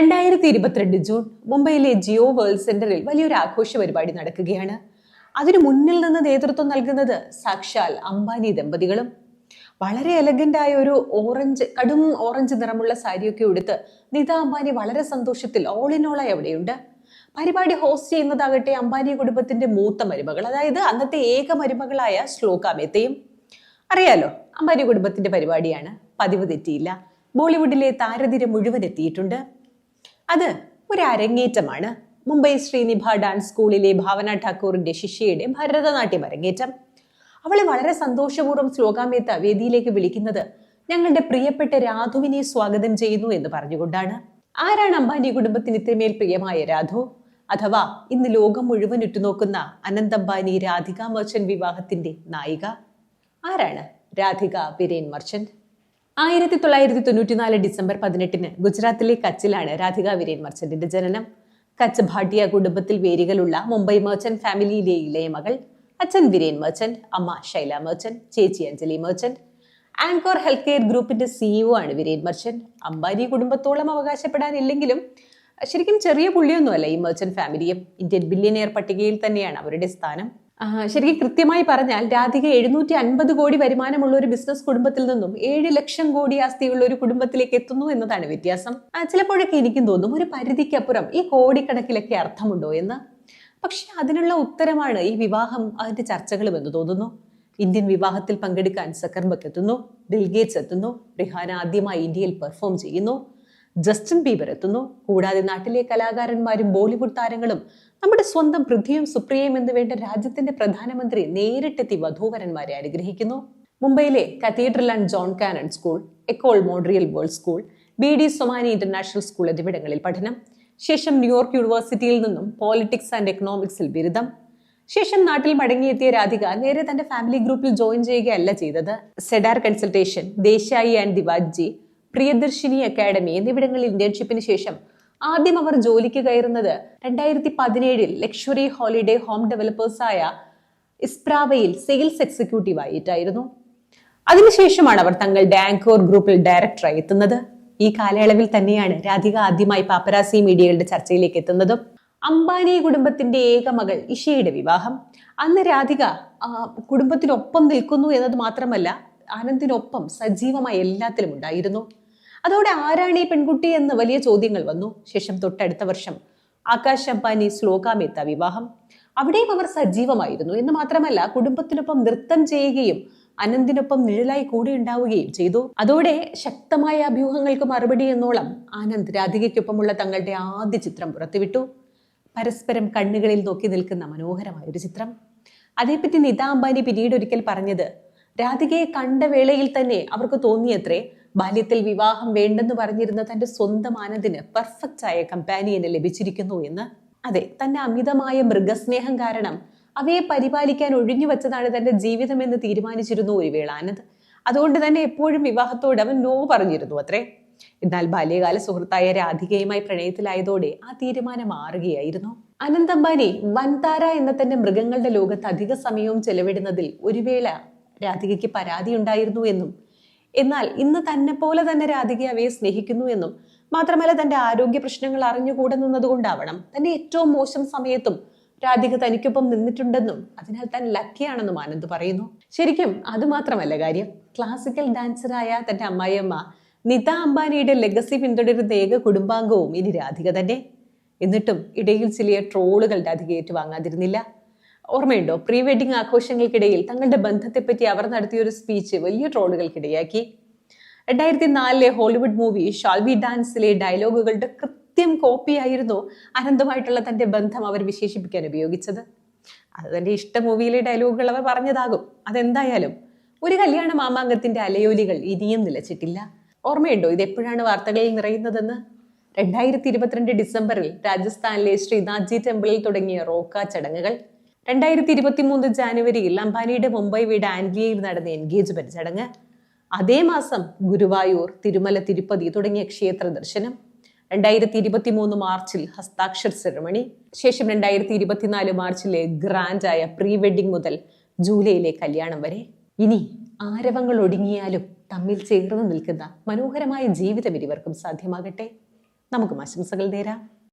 രണ്ടായിരത്തി ഇരുപത്തിരണ്ട് ജൂൺ മുംബൈയിലെ ജിയോ വേൾഡ് സെന്ററിൽ വലിയൊരു ആഘോഷ പരിപാടി നടക്കുകയാണ്. അതിനു മുന്നിൽ നിന്ന് നേതൃത്വം നൽകുന്നത് സാക്ഷാൽ അംബാനി ദമ്പതികളും. വളരെ എലഗന്റ് ആയ ഒരു ഓറഞ്ച് കടും ഓറഞ്ച് നിറമുള്ള സാരിയൊക്കെ ഉടുത്ത് നിത അംബാനി വളരെ സന്തോഷത്തിൽ ഓൾ ഇൻ ഓളായി അവിടെയുണ്ട്. പരിപാടി ഹോസ്റ്റ് ചെയ്യുന്നതാകട്ടെ അംബാനി കുടുംബത്തിന്റെ മൂത്ത മരുമകൾ അതായത് അന്നത്തെ ഏക മരുമകളായ ശ്ലോക മേത്തയും. അറിയാലോ അംബാനി കുടുംബത്തിന്റെ പരിപാടിയാണ്. പതിവ് തെറ്റിയില്ല. ബോളിവുഡിലെ താരതിര മുഴുവൻ എത്തിയിട്ടുണ്ട്. അത് ഒരു അരങ്ങേറ്റമാണ്. മുംബൈ ശ്രീനിഭ ഡാൻസ് സ്കൂളിലെ ഭാവന ഠാക്കൂറിന്റെ ശിഷ്യയുടെ ഭരതനാട്യം അരങ്ങേറ്റം. അവളെ വളരെ സന്തോഷപൂർവം ശ്ലോകാമേത്ത വേദിയിലേക്ക് വിളിക്കുന്നത് ഞങ്ങളുടെ പ്രിയപ്പെട്ട രാധുവിനെ സ്വാഗതം ചെയ്യുന്നു എന്ന് പറഞ്ഞുകൊണ്ടാണ്. ആരാണ് അംബാനി കുടുംബത്തിന് ഇത്രമേൽ പ്രിയമായ രാധു? അഥവാ ഇന്ന് ലോകം മുഴുവൻ ഉറ്റുനോക്കുന്ന അനന്ത് അംബാനി രാധിക മർച്ചന്റ് വിവാഹത്തിന്റെ നായിക. ആരാണ്? രാധിക ബിരേൻ മർച്ചന്റ് ആയിരത്തി തൊള്ളായിരത്തി തൊണ്ണൂറ്റിനാല് ഡിസംബർ പതിനെട്ടിന് ഗുജറാത്തിലെ കച്ചിലാണ് രാധിക വിരേൻ മർച്ചന്റിന്റെ ജനനം. കച്ച് ഭാട്ടിയ കുടുംബത്തിൽ വേരുകളുള്ള മുംബൈ മർച്ചന്റ് ഫാമിലിയിലെ ഇളയ മകൾ അച്ഛൻ വിരേൻ മർച്ചന്റ് അമ്മ ശൈല മർച്ചന്റ് ചേച്ചി Anjali Merchant Encore health care ഗ്രൂപ്പിന്റെ സിഇഒ ആണ് വിരേൻ മർച്ചന്റ് അംബാനി കുടുംബത്തോളം അവകാശപ്പെടാനില്ലെങ്കിലും ശരിക്കും ചെറിയ പുള്ളിയൊന്നുമല്ല ഈ മെർച്ചന്റ് ഫാമിലിയും ഇന്ത്യൻ ബില്യനെയർ പട്ടികയിൽ തന്നെയാണ് അവരുടെ സ്ഥാനം. ശരിക്കും കൃത്യമായി പറഞ്ഞാൽ രാധിക എഴുന്നൂറ്റി അൻപത് കോടി വരുമാനമുള്ള ഒരു ബിസിനസ് കുടുംബത്തിൽ നിന്നും ഏഴ് ലക്ഷം കോടി ആസ്തിയുള്ള ഒരു കുടുംബത്തിലേക്ക് എത്തുന്നു എന്നതാണ് വ്യത്യാസം. ചിലപ്പോഴൊക്കെ എനിക്കും തോന്നും ഒരു പരിധിക്കപ്പുറം ഈ കോടിക്കണക്കിലൊക്കെ അർത്ഥമുണ്ടോ എന്ന്. പക്ഷെ അതിനുള്ള ഉത്തരമാണ് ഈ വിവാഹം അതിന്റെ ചർച്ചകളും എന്ന് തോന്നുന്നു. ഇന്ത്യൻ വിവാഹത്തിൽ പങ്കെടുക്കാൻ സക്കർബക്ക് എത്തുന്നു ബിൽഗേറ്റ്സ് എത്തുന്നു റിഹാന ആദ്യമായി ഇന്ത്യയിൽ പെർഫോം ചെയ്യുന്നു. ജസ്റ്റിൻ ബീബർ എത്തുന്നു. കൂടാതെ നാട്ടിലെ കലാകാരന്മാരും ബോളിവുഡ് താരങ്ങളും നമ്മുടെ സ്വന്തം പൃഥ്വിയും സുപ്രിയയും എന്ന് വേണ്ട രാജ്യത്തിന്റെ പ്രധാനമന്ത്രി നേരിട്ടെത്തി വധൂവരന്മാരെ അനുഗ്രഹിക്കുന്നു. മുംബൈയിലെ cathedral and John Cannon school Ecole Mondiale world school B D Somani international school എന്നിവിടങ്ങളിൽ പഠനം. ശേഷം ന്യൂയോർക്ക് യൂണിവേഴ്സിറ്റിയിൽ നിന്നും പോളിറ്റിക്സ് ആൻഡ് എക്കണോമിക്സിൽ ബിരുദം. ശേഷം നാട്ടിൽ മടങ്ങിയെത്തിയ രാധിക നേരെ തന്റെ ഫാമിലി ഗ്രൂപ്പിൽ ജോയിൻ ചെയ്യുകയല്ല ചെയ്തത്. സെഡാർ കൺസൾട്ടേഷൻ ദേശായി ആൻഡ് ദിവാഗ്ജി പ്രിയദർശിനി അക്കാദമി എന്നിവിടങ്ങളിൽ ഇന്റേൺഷിപ്പിന് ശേഷം ആദ്യം അവർ ജോലിക്ക് കയറുന്നത് രണ്ടായിരത്തി പതിനേഴിൽ ലക്ഷറി ഹോളിഡേ ഹോം ഡെവലപ്പേഴ്സായ ഇസ്പ്രാവയിൽ സെയിൽസ് എക്സിക്യൂട്ടീവ് ആയിട്ടായിരുന്നു അതിനുശേഷമാണ് അവർ തങ്ങൾ ഡാങ്കോർ ഗ്രൂപ്പിൽ ഡയറക്ടറായി എത്തുന്നത്. ഈ കാലയളവിൽ തന്നെയാണ് രാധിക ആദ്യമായി പാപ്പരാസി മീഡിയകളുടെ ചർച്ചയിലേക്ക് എത്തുന്നതും അംബാനി കുടുംബത്തിന്റെ ഏക മകൾ ഇഷയുടെ വിവാഹം. അന്ന് രാധിക കുടുംബത്തിനൊപ്പം നിൽക്കുന്നു എന്നത് മാത്രമല്ല ആനന്ദിനൊപ്പം സജീവമായി എല്ലാത്തിലും ഉണ്ടായിരുന്നു അതോടെ ആരാണ് ഈ പെൺകുട്ടി എന്ന് വലിയ ചോദ്യങ്ങൾ വന്നു. ശേഷം തൊട്ടടുത്ത വർഷം ആകാശ് അംബാനി ശ്ലോക മേത്ത വിവാഹം. അവിടെയും അവർ സജീവമായിരുന്നു. എന്ന് മാത്രമല്ല കുടുംബത്തിനൊപ്പം നൃത്തം ചെയ്യുകയും അനന്തിനൊപ്പം നിഴലായി കൂടെ ഉണ്ടാവുകയും ചെയ്തു. അതോടെ ശക്തമായ അഭ്യൂഹങ്ങൾക്ക് മറുപടി എന്നോളം ആനന്ദ് രാധികയ്ക്കൊപ്പമുള്ള തങ്ങളുടെ ആദ്യ ചിത്രം പുറത്തുവിട്ടു. പരസ്പരം കണ്ണുകളിൽ നോക്കി നിൽക്കുന്ന മനോഹരമായ ഒരു ചിത്രം. അതേപ്പറ്റി നിത അംബാനി പിന്നീട് ഒരിക്കൽ പറഞ്ഞത് രാധികയെ കണ്ട വേളയിൽ തന്നെ അവർക്ക് തോന്നിയത്രേ ബാല്യത്തിൽ വിവാഹം വേണ്ടെന്ന് പറഞ്ഞിരുന്ന തന്റെ സ്വന്തം ആനന്ദിന് പെർഫെക്റ്റ് ആയ കമ്പാനിയന് ലഭിച്ചിരിക്കുന്നു എന്ന്. അതെ തന്റെ അമിതമായ മൃഗസ്നേഹം കാരണം അവയെ പരിപാലിക്കാൻ ഒഴിഞ്ഞു വെച്ചതാണ് തന്റെ ജീവിതം എന്ന് തീരുമാനിച്ചിരുന്നു ഒരു വേള ആനന്ദ്. അതുകൊണ്ട് തന്നെ എപ്പോഴും വിവാഹത്തോട് അവൻ നോ പറഞ്ഞിരുന്നു അത്രേ. എന്നാൽ ബാല്യകാല സുഹൃത്തായ രാധികയുമായി പ്രണയത്തിലായതോടെ ആ തീരുമാനം മാറുകയായിരുന്നു. അനന്തംബാനി വൻതാര എന്ന തന്റെ മൃഗങ്ങളുടെ ലോകത്ത് അധിക സമയവും ചെലവിടുന്നതിൽ ഒരു വേള രാധികയ്ക്ക് പരാതി ഉണ്ടായിരുന്നു എന്നും എന്നാൽ ഇന്ന് തന്നെ പോലെ തന്നെ രാധിക അവയെ സ്നേഹിക്കുന്നു എന്നും മാത്രമല്ല തന്റെ ആരോഗ്യ പ്രശ്നങ്ങൾ അറിഞ്ഞുകൂടെ നിന്നതുകൊണ്ടാവണം. തന്റെ ഏറ്റവും മോശം സമയത്തും രാധിക തനിക്കൊപ്പം നിന്നിട്ടുണ്ടെന്നും അതിനാൽ താൻ ലക്കിയാണെന്നും ആനന്ദ് പറയുന്നു. ശരിക്കും അത് മാത്രമല്ല കാര്യം ക്ലാസിക്കൽ ഡാൻസറായ തന്റെ അമ്മായിയമ്മ നിത അംബാനിയുടെ ലെഗസി പിന്തുടരുന്ന ഏക കുടുംബാംഗവും ഇനി രാധിക തന്നെ. എന്നിട്ടും ഇടയിൽ ചില ട്രോളുകൾ രാധിക ഏറ്റുവാങ്ങാതിരുന്നില്ല ഓർമ്മയുണ്ടോ? പ്രീ വെഡിങ് ആഘോഷങ്ങൾക്കിടയിൽ തങ്ങളുടെ ബന്ധത്തെപ്പറ്റി അവർ നടത്തിയ ഒരു സ്പീച്ച് വലിയ ട്രോളുകൾക്കിടയാക്കി. രണ്ടായിരത്തി നാലിലെ ഹോളിവുഡ് മൂവി ഷാൽബി ഡാൻസിലെ ഡയലോഗുകളുടെ കൃത്യം കോപ്പിയായിരുന്നു അനന്തമായിട്ടുള്ള തന്റെ ബന്ധം അവർ വിശേഷിപ്പിക്കാൻ ഉപയോഗിച്ചത്. അത് തന്റെ ഇഷ്ട മൂവിയിലെ ഡയലോഗുകൾ അവർ പറഞ്ഞതാകും. അതെന്തായാലും ഒരു കല്യാണ മാമാങ്കത്തിന്റെ അലയോലികൾ ഇനിയും നിലച്ചിട്ടില്ല. ഓർമ്മയുണ്ടോ? ഇത് എപ്പോഴാണ് വാർത്തകളിൽ നിറയുന്നതെന്ന്? രണ്ടായിരത്തി ഇരുപത്തിരണ്ട് ഡിസംബറിൽ രാജസ്ഥാനിലെ ശ്രീനാഥ്ജി ടെമ്പിളിൽ തുടങ്ങിയ റോക്ക ചടങ്ങുകൾ. രണ്ടായിരത്തി ഇരുപത്തി മൂന്ന് ജാനുവരിയിൽ അംബാനിയുടെ മുംബൈ വീട് ആൻഡ്ലിയയിൽ നടന്ന എൻഗേജ്മെന്റ് ചടങ്ങ് അതേ മാസം ഗുരുവായൂർ തിരുമല തിരുപ്പതി തുടങ്ങിയ ക്ഷേത്ര ദർശനം രണ്ടായിരത്തി ഇരുപത്തി മൂന്ന് മാർച്ചിൽ ഹസ്താക്ഷർ സെറമണി ശേഷം രണ്ടായിരത്തി ഇരുപത്തിനാല് മാർച്ചിലെ ഗ്രാൻഡ് ആയ പ്രീ വെഡിങ് മുതൽ ജൂലൈയിലെ കല്യാണം വരെ. ഇനി ആരവങ്ങൾ ഒടുങ്ങിയാലും തമ്മിൽ ചേർന്ന് നിൽക്കുന്ന മനോഹരമായ ജീവിതം ഇരുവർക്കും സാധ്യമാകട്ടെ. നമുക്കും ആശംസകൾ നേരാം.